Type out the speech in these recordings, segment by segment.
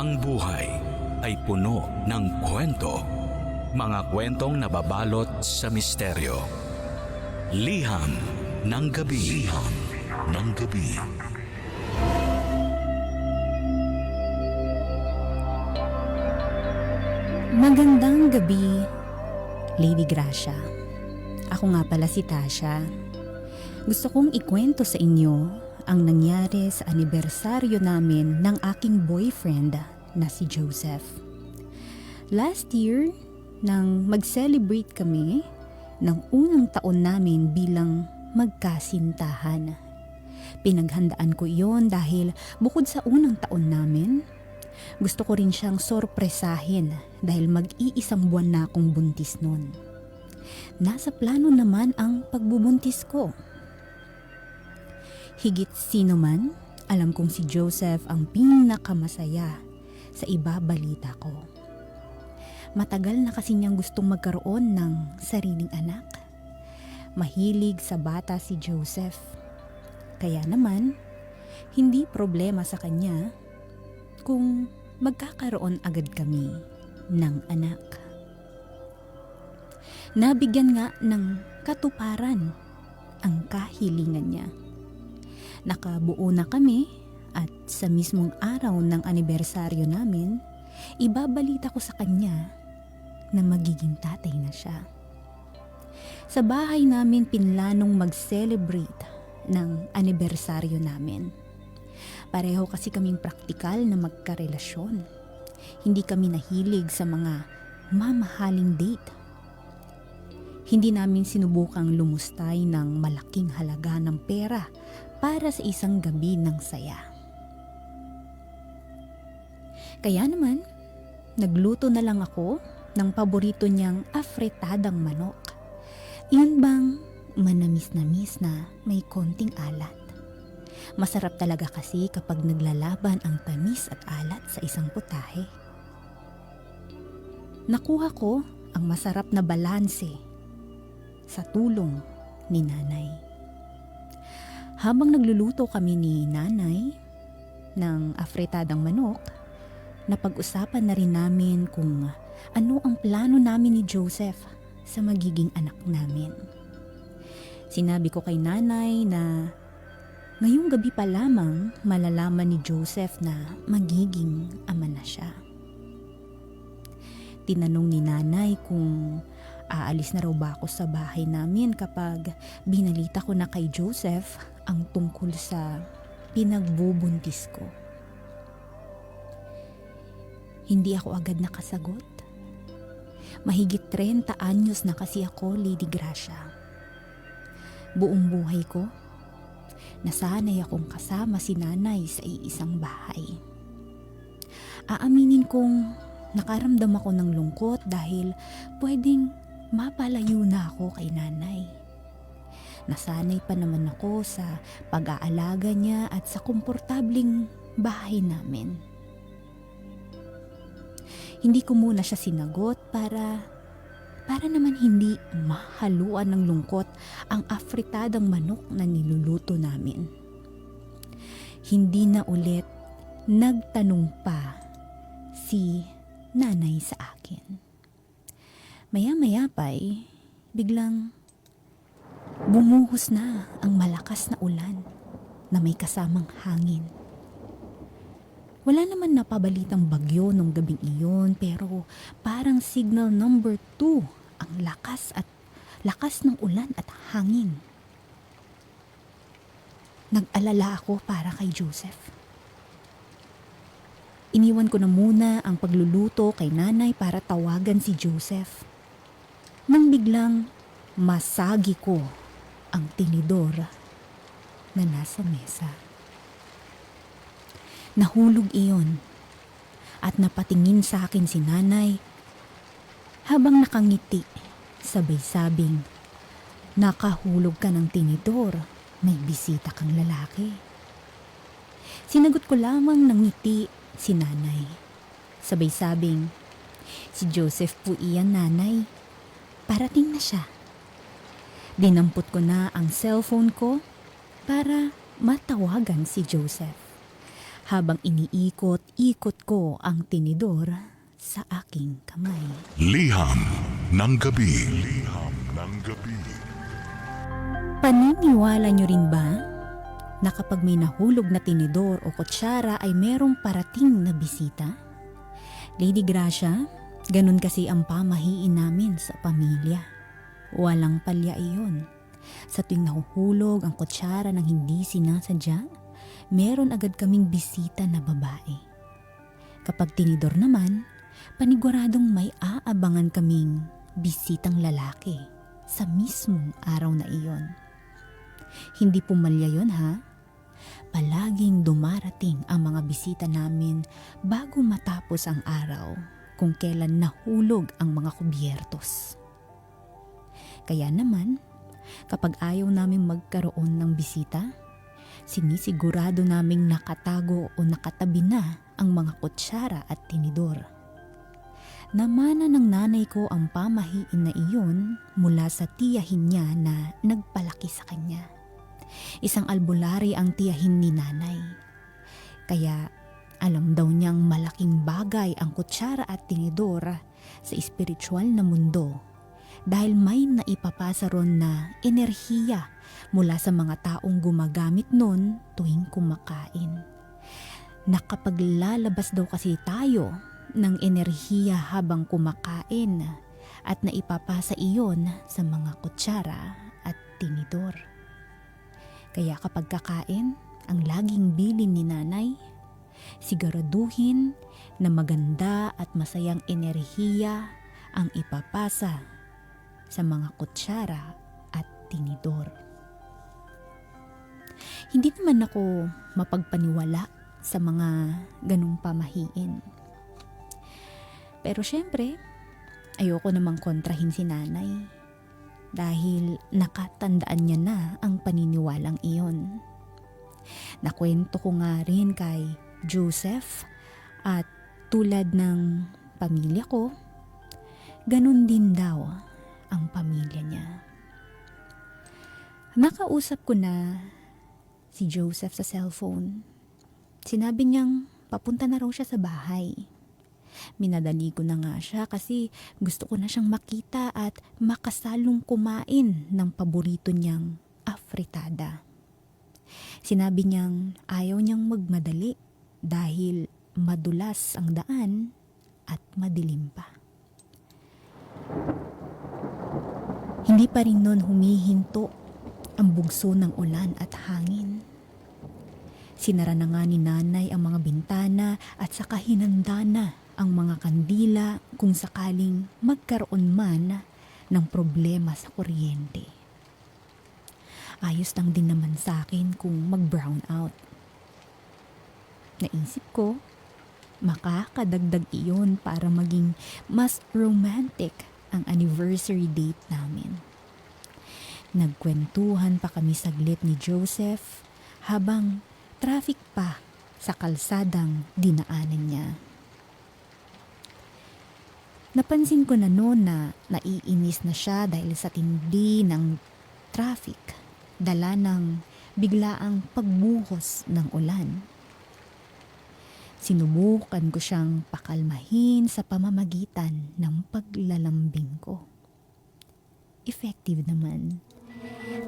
Ang buhay ay puno ng kwento. Mga kwentong nababalot sa misteryo. Liham ng gabi. Liham ng gabi. Magandang gabi, Lady Gracia. Ako nga pala si Tasha. Gusto kong ikwento sa inyo ang nangyari sa anibersaryo namin ng aking boyfriend na si Joseph. Last year, nang mag-celebrate kami ng unang taon namin bilang magkasintahan. Pinaghandaan ko iyon dahil bukod sa unang taon namin, gusto ko rin siyang sorpresahin dahil mag-iisang buwan na akong buntis noon. Nasa plano naman ang pagbubuntis ko. Higit sino man, alam kong si Joseph ang pinakamasaya sa ibabalita ko. Matagal na kasi niyang gustong magkaroon ng sariling anak. Mahilig sa bata si Joseph. Kaya naman, hindi problema sa kanya kung magkakaroon agad kami ng anak. Nabigyan nga ng katuparan ang kahilingan niya. Nakabuo na kami at sa mismong araw ng anibersaryo namin, ibabalita ko sa kanya na magiging tatay na siya. Sa bahay namin pinlanong mag-celebrate ng anibersaryo namin. Pareho kasi kaming praktikal na magkarelasyon. Hindi kami nahilig sa mga mamahaling date. Hindi namin sinubukang lumustay ng malaking halaga ng pera para sa isang gabi ng saya. Kaya naman, nagluto na lang ako ng paborito niyang afretadang manok. Yun bang manamis-namis na may konting alat. Masarap talaga kasi kapag naglalaban ang tamis at alat sa isang putahe. Nakuha ko ang masarap na balanse sa tulong ni nanay. Habang nagluluto kami ni nanay ng afretadang manok, napag-usapan na rin namin kung ano ang plano namin ni Joseph sa magiging anak namin. Sinabi ko kay nanay na ngayong gabi pa lamang malalaman ni Joseph na magiging ama na siya. Tinanong ni nanay kung aalis na raw ba ako sa bahay namin kapag binalita ko na kay Joseph ang tungkol sa pinagbubuntis ko. Hindi ako agad nakasagot. Mahigit 30 anyos na kasi ako, Lady Gracia. Buong buhay ko, nasanay akong kasama si nanay sa iisang bahay. Aaminin kong nakaramdam ako ng lungkot dahil pwedeng mapalayo na ako kay nanay. Nasanay pa naman ako sa pag-aalaga niya at sa komportabling bahay namin. Hindi ko muna siya sinagot para para naman hindi mahaluan ng lungkot ang afritadang manok na niluluto namin. Hindi na ulit nagtanong pa si nanay sa akin. Maya-maya pa'y biglang bumuhos na ang malakas na ulan na may kasamang hangin. Wala naman napabalitang bagyo nung gabing iyon pero parang signal number 2 ang lakas at lakas ng ulan at hangin. Nag-alala ako para kay Joseph. Iniwan ko na muna ang pagluluto kay nanay para tawagan si Joseph. Nang biglang masagi ko ang tinidor na nasa mesa. Nahulog iyon at napatingin sa akin si nanay habang nakangiti sabay sabing nakahulog ka ng tinidor may bisita kang lalaki. Sinagot ko lamang ng ngiti si nanay. Sabay sabing, si Joseph po iyan nanay. Parating na siya. Dinampot ko na ang cellphone ko para matawagan si Joseph. habang iniikot-ikot ko ang tinidor sa aking kamay. Liham ng gabi. Liham ng gabi. Paniniwala nyo rin ba na kapag may nahulog na tinidor o kutsara ay merong parating na bisita? Lady Gracia, ganun kasi ang pamahiin namin sa pamilya. Walang palya iyon. Sa tuwing nahuhulog ang kutsara ng hindi sinasadya, meron agad kaming bisita na babae. Kapag tinidor naman, paniguradong may aabangan kaming bisitang lalaki sa mismong araw na iyon. Hindi pumalya yon ha? Palaging dumarating ang mga bisita namin bago matapos ang araw kung kailan nahulog ang mga kubyertos. Kaya naman, kapag ayaw namin magkaroon ng bisita, sinisigurado naming nakatago o nakatabi na ang mga kutsara at tinidor. Namana ng nanay ko ang pamahiin na iyon mula sa tiyahin niya na nagpalaki sa kanya. Isang albularyo ang tiyahin ni nanay. Kaya alam daw niyang malaking bagay ang kutsara at tinidor sa espiritual na mundo dahil may naipapasa ron na enerhiya mula sa mga taong gumagamit nun tuwing kumakain. Nakapaglalabas daw kasi tayo ng enerhiya habang kumakain at naipapasa iyon sa mga kutsara at tinidor. Kaya kapag kakain, ang laging bilin ni nanay, siguraduhin na maganda at masayang enerhiya ang ipapasa sa mga kutsara at tinidor. Hindi naman ako mapagpaniwala sa mga ganong pamahiin. Pero syempre, ayoko namang kontrahin si nanay dahil nakatandaan niya na ang paniniwalang iyon. Nakwento ko nga rin kay Joseph at tulad ng pamilya ko, ganun din daw ang pamilya niya. Nakausap ko na si Joseph sa cellphone. Sinabi niyang papunta na raw siya sa bahay. Minadali ko na nga siya kasi gusto ko na siyang makita at makasalong kumain ng paborito niyang afritada. Sinabi niyang ayaw niyang magmadali dahil madulas ang daan at madilim pa. Hindi pa rin nun humihinto ang bugso ng ulan at hangin. Sinara na nga ni nanay ang mga bintana at saka hinanda na ang mga kandila kung sakaling magkaroon man ng problema sa kuryente. Ayos lang din naman sa akin kung mag-brown out. Naisip ko, makakadagdag iyon para maging mas romantic ang anniversary date namin. Nagkwentuhan pa kami saglit ni Joseph habang traffic pa sa kalsadang dinaanan niya. Napansin ko na noon na naiinis na siya dahil sa tindi ng traffic, dala ng biglaang pagbuhos ng ulan. Sinubukan ko siyang pakalmahin sa pamamagitan ng paglalambing ko. Effective naman.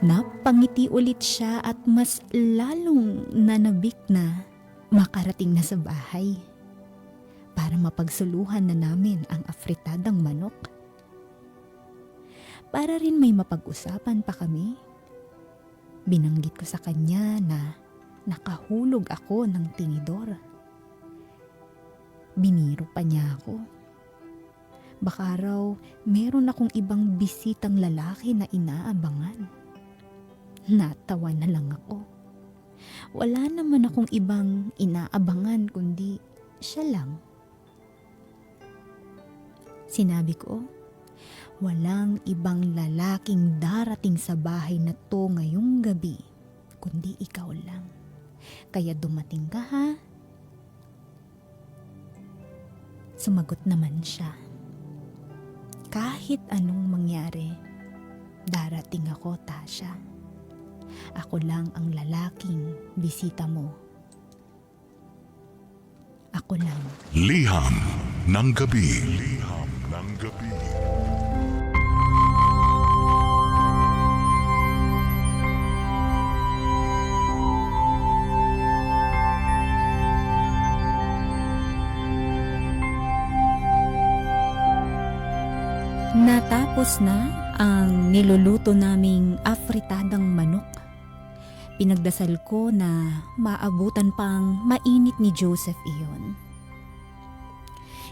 Napangiti ulit siya at mas lalong nanabik na makarating na sa bahay para mapagsuluhan na namin ang afritadang manok. Para rin may mapag-usapan pa kami. Binanggit ko sa kanya na nakahulog ako ng tinidor. Biniro pa niya ako. Baka raw meron akong ibang bisitang lalaki na inaabangan. Natawa na lang ako. Wala naman akong ibang inaabangan kundi siya lang. Sinabi ko, walang ibang lalaking darating sa bahay na to ngayong gabi, kundi ikaw lang. Kaya dumating ka ha? Sumagot naman siya. Kahit anong mangyari, darating ako, Tasha. Ako lang ang lalaking bisita mo. ako lang. Liham ng gabi. Liham ng gabi. Natapos na ang niluluto naming afritadang manok. Pinagdasal ko na maabutan pang mainit ni Joseph iyon.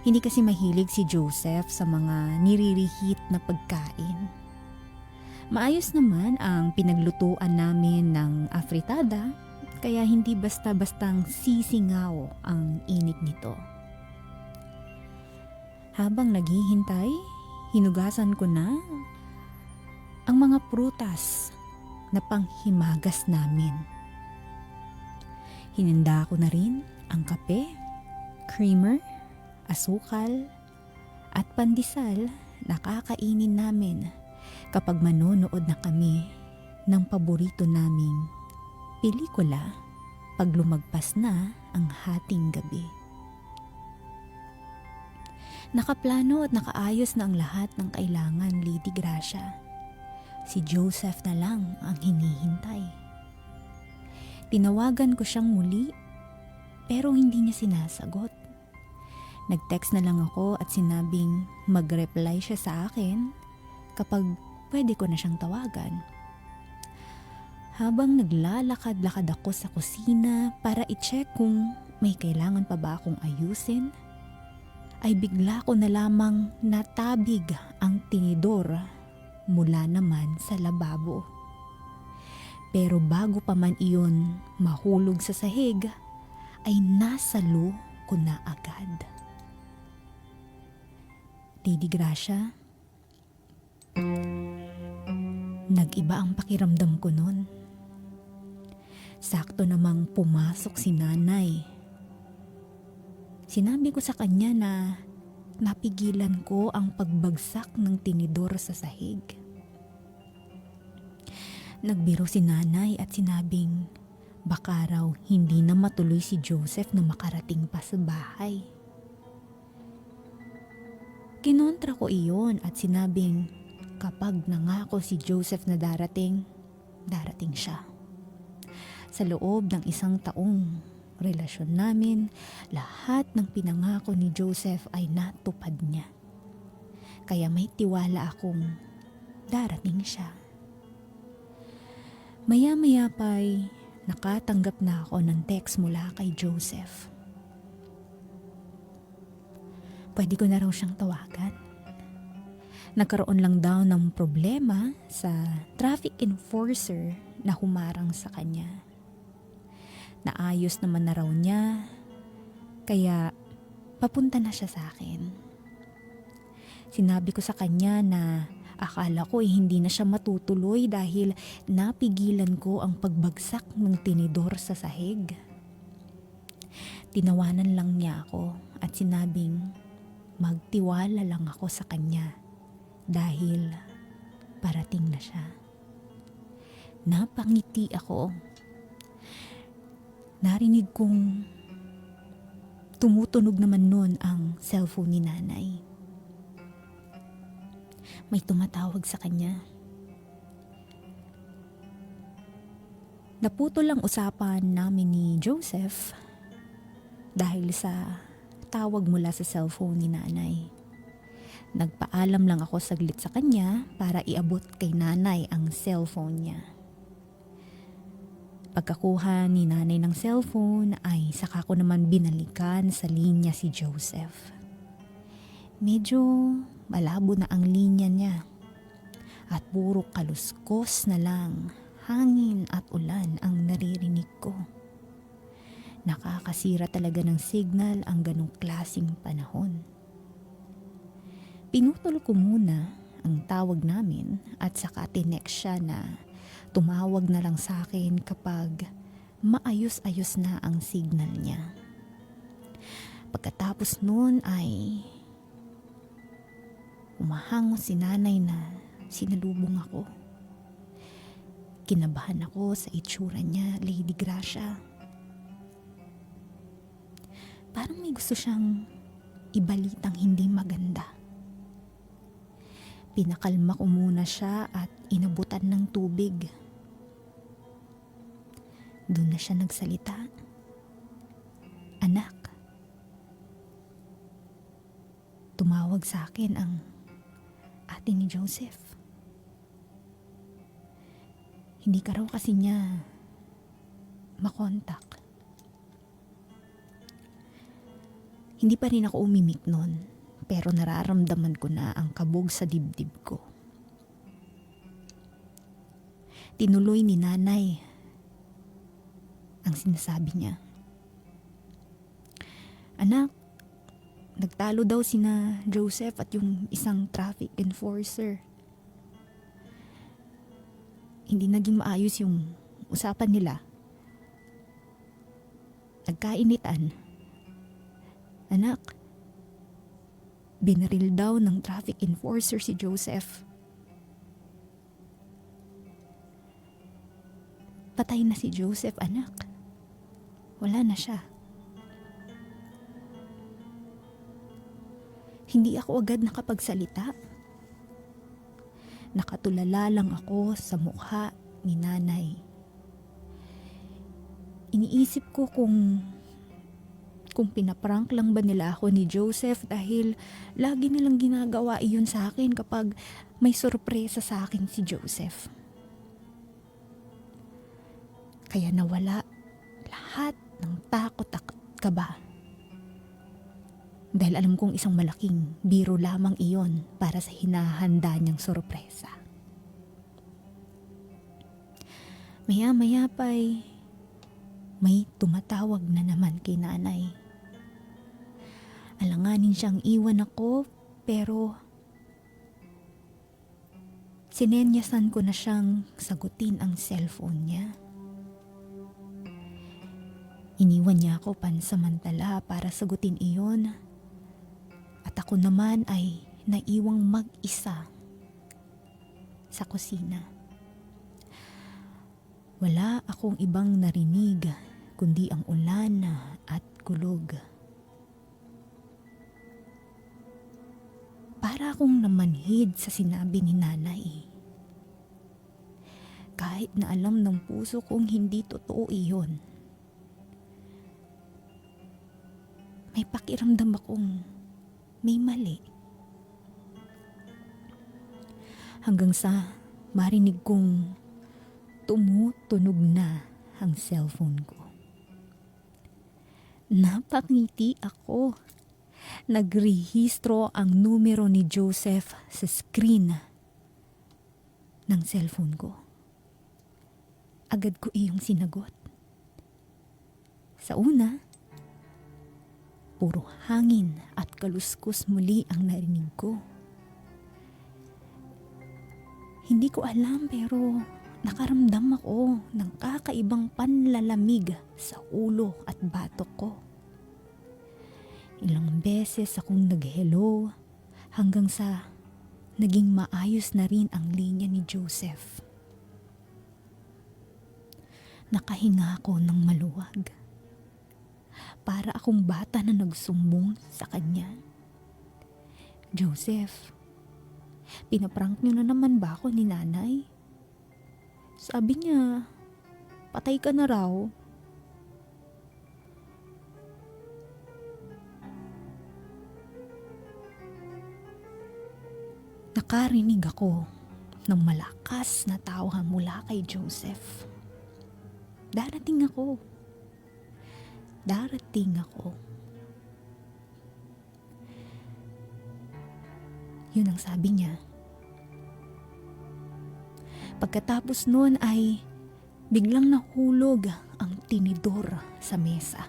Hindi kasi mahilig si Joseph sa mga niririhit na pagkain. Maayos naman ang pinaglutuan namin ng afritada kaya hindi basta-bastang sisingaw ang init nito. Habang naghihintay, hinugasan ko na ang mga prutas na panghimagas namin. Hininda ko na rin ang kape, creamer, asukal, at pandesal na kakainin namin kapag manonood na kami ng paborito naming pelikula pag lumagpas na ang hating gabi. Nakaplano at nakaayos na ang lahat ng kailangan, Lady Gracia. Si Joseph na lang ang hinihintay. Tinawagan ko siyang muli pero hindi niya sinasagot. Nag-text na lang ako at sinabing mag-reply siya sa akin kapag pwede ko na siyang tawagan. Habang naglalakad-lakad ako sa kusina para i-check kung may kailangan pa ba akong ayusin, ay bigla ko na lamang natabig ang tinidor mula naman sa lababo. Pero bago pa man iyon mahulog sa sahig, ay nasalo ko na agad. Lady Gracia, nag-iba ang pakiramdam ko noon. Sakto namang pumasok si nanay Sinabi ko sa kanya na napigilan ko ang pagbagsak ng tinidor sa sahig. Nagbiro si nanay at sinabing baka raw hindi na matuloy si Joseph na makarating pa sa bahay. Kinontra ko iyon at sinabing kapag nangako si Joseph na darating, darating siya. Sa loob ng isang taong relasyon namin, lahat ng pinangako ni Joseph ay natupad niya. Kaya may tiwala akong darating siya. Maya-maya pa'y nakatanggap na ako ng text mula kay Joseph. Pwede ko na raw siyang tawagan. Nagkaroon lang daw ng problema sa traffic enforcer na humarang sa kanya Naayos naman na raw niya. Kaya papunta na siya sa akin. Sinabi ko sa kanya na akala ko eh hindi na siya matutuloy dahil napigilan ko ang pagbagsak ng tinidor sa sahig. Tinawanan lang niya ako at sinabing magtiwala lang ako sa kanya dahil parating na siya. Napangiti ako narinig kong tumutunog naman noon ang cellphone ni nanay. May tumatawag sa kanya. Naputo lang usapan namin ni Joseph dahil sa tawag mula sa cellphone ni nanay. Nagpaalam lang ako saglit sa kanya para iabot kay nanay ang cellphone niya. Pagkakuha ni nanay ng cellphone ay saka ko naman binalikan sa linya si Joseph. Medyo malabo na ang linya niya at puro kaluskos na lang hangin at ulan ang naririnig ko. Nakakasira talaga ng signal ang ganong klasing panahon. Pinutol ko muna ang tawag namin at saka tinext siya na Tumawag na lang sa akin kapag maayos-ayos na ang signal niya. Pagkatapos noon ay umahango si nanay na sinalubong ako. Kinabahan ako sa itsura niya, Lady Gracia. parang may gusto siyang ibalitang hindi maganda. Pinakalma ko muna siya at inabutan ng tubig. Doon na siya nagsalita. Anak, tumawag sa akin ang ate ni Joseph. Hindi ka raw kasi niya makontak. Hindi pa rin ako umimik noon, pero nararamdaman ko na ang kabog sa dibdib ko. Tinuloy ni nanay ang sinasabi niya. Anak, nagtalo daw sina Joseph at yung isang traffic enforcer. Hindi naging maayos yung usapan nila. Nagkainitan. Anak, binaril daw ng traffic enforcer si Joseph. Patay na si Joseph, anak. Wala na siya. Hindi ako agad nakapagsalita. Nakatulala lang ako sa mukha ni nanay. Iniisip ko kung kung pinaprank lang ba nila ako ni Joseph dahil lagi nilang ginagawa iyon sa akin kapag may sorpresa sa akin si Joseph. Kaya nawala lahat ng takot at kaba. Dahil alam kong isang malaking biro lamang iyon para sa hinahanda niyang sorpresa. Maya-maya pa'y may tumatawag na naman kay nanay. Alanganin siyang iwan ako pero sinenyasan ko na siyang sagutin ang cellphone niya. Iniwan niya ako pansamantala para sagutin iyon. At ako naman ay naiwang mag-isa sa kusina. Wala akong ibang narinig kundi ang ulan at kulog. Para akong namanhid sa sinabi ni nanay. Kahit na alam ng puso kong hindi totoo iyon. May pakiramdam akong may mali. Hanggang sa marinig kong tumutunog na ang cellphone ko. Napangiti ako. Nagrehistro ang numero ni Joseph sa screen ng cellphone ko. Agad ko iyong sinagot. Sa una, puro hangin at kaluskus muli ang narinig ko. Hindi ko alam pero nakaramdam ako ng kakaibang panlalamig sa ulo at batok ko. Ilang beses akong nag-hello hanggang sa naging maayos na rin ang linya ni Joseph. Nakahinga ako ng maluwag. Para akong bata na nagsumbong sa kanya. Joseph, pinaprank niyo na naman ba ako ni nanay? Sabi niya, patay ka na raw. Nakarinig ako ng malakas na tawa mula kay Joseph. Darating ako. Darating ako. Yun ang sabi niya. Pagkatapos noon ay biglang nahulog ang tinidor sa mesa.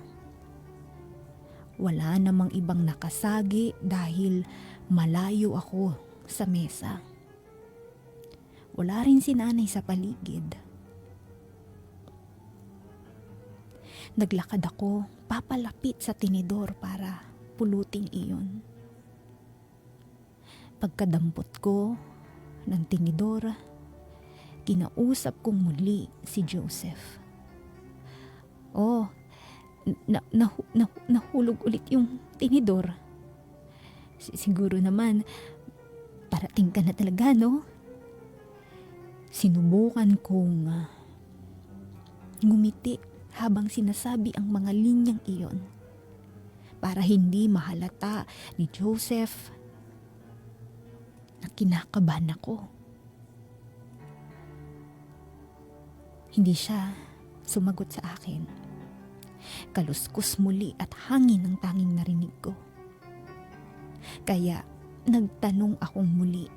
Wala namang ibang nakasagi dahil malayo ako sa mesa. Wala rin si nanay sa paligid. Naglakad ako papalapit sa tinidor para pulutin iyon. Pagkadampot ko ng tinidor, kinausap kong muli si Joseph. Oh, na, nahu- nahu- nahulog ulit yung tinidor. Si- siguro naman, parating ka na talaga, no? Sinubukan kong ah, ngumiti habang sinasabi ang mga linyang iyon para hindi mahalata ni Joseph na kinakabahan ako. Hindi siya sumagot sa akin. Kaluskus muli at hangin ang tanging narinig ko. Kaya nagtanong akong muli.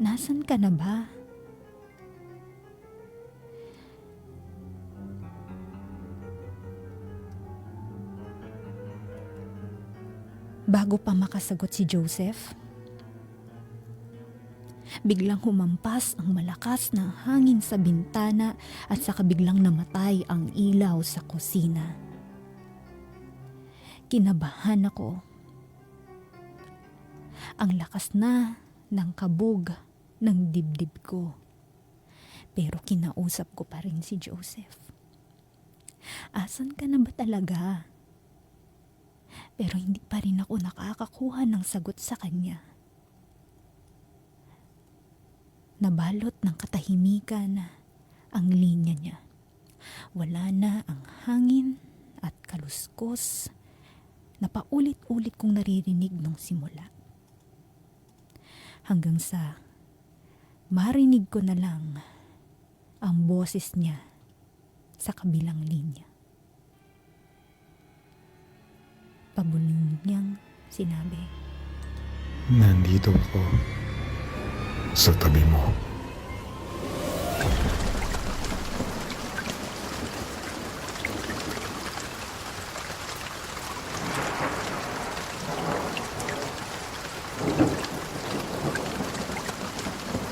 Nasaan ka na ba? Bago pa makasagot si Joseph, biglang humampas ang malakas na hangin sa bintana at saka biglang namatay ang ilaw sa kusina. Kinabahan ako. Ang lakas na ng kabog ng dibdib ko. Pero kinausap ko pa rin si Joseph. Asan ka na ba talaga? Pero hindi pa rin ako nakakakuha ng sagot sa kanya. Nabalot ng katahimikan ang linya niya. Wala na ang hangin at kaluskos na paulit-ulit kong naririnig nung simula. Hanggang sa marinig ko na lang ang boses niya sa kabilang linya. Pabulong niyang sinabi, Nandito ako sa tabi mo.